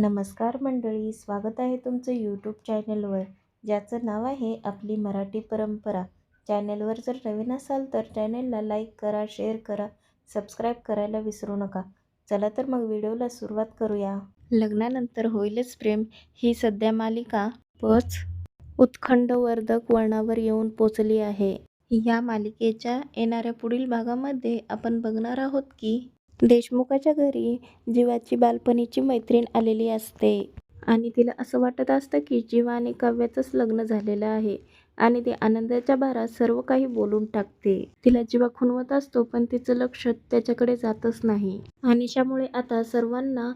नमस्कार मंडळी स्वागत आहे तुमचं यूट्यूब चॅनलवर ज्याचं नाव आहे आपली मराठी परंपरा. चॅनलवर जर नवीन असाल तर चॅनलला लाईक करा शेअर करा सबस्क्राईब करायला विसरू नका. चला तर मग व्हिडिओला सुरुवात करूया. लग्नानंतर होईलच प्रेम. ही सध्या मालिका पच उत्खंडवर्धक वळणावर येऊन पोचली आहे. या मालिकेच्या येणाऱ्या पुढील भागामध्ये आपण बघणार आहोत की देशमुखाच्या घरी जीवाची बालपणीची मैत्रीण आलेली असते. आणि तिला असं वाटत असतं की जीवा आणि काव्याचंच लग्न झालेलं आहे आणि ती आनंदाच्या भारात सर्व काही बोलून टाकते. तिला जीवा खुणवत असतो पण तिचं लक्ष त्याच्याकडे जातच नाही. अनिशामुळे आता सर्वांना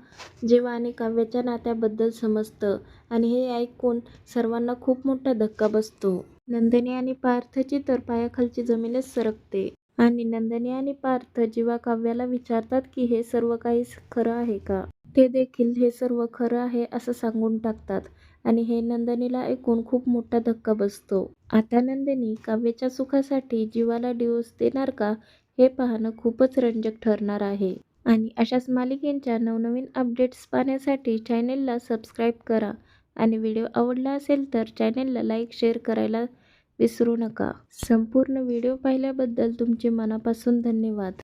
जीवा आणि काव्याच्या नात्याबद्दल समजतं आणि हे ऐकून सर्वांना खूप मोठा धक्का बसतो. नंदिनी आणि पार्थची तर पायाखालची जमीनच सरकते. आणि नंदिनी आणि पार्थ जेव्हा काव्याला विचारतात की हे सर्व काही खरं आहे का? ते देखील हे सर्व खरं आहे असं सांगून टाकतात आणि हे नंदिनीला ऐकून खूप मोठा धक्का बसतो. आता नंदिनी काव्याच्या सुखासाठी जीवाला डिवोर्स देणार का हे पाहणं खूपच रंजक ठरणार आहे. आणि अशाच मालिकेंच्या नवनवीन अपडेट्स पाहण्यासाठी चॅनेलला सबस्क्राईब करा. आणि व्हिडिओ आवडला असेल तर चॅनेलला लाईक शेअर करायला विसरू नका. संपूर्ण व्हिडिओ पाहिल्याबद्दल तुमचे मनापासून धन्यवाद.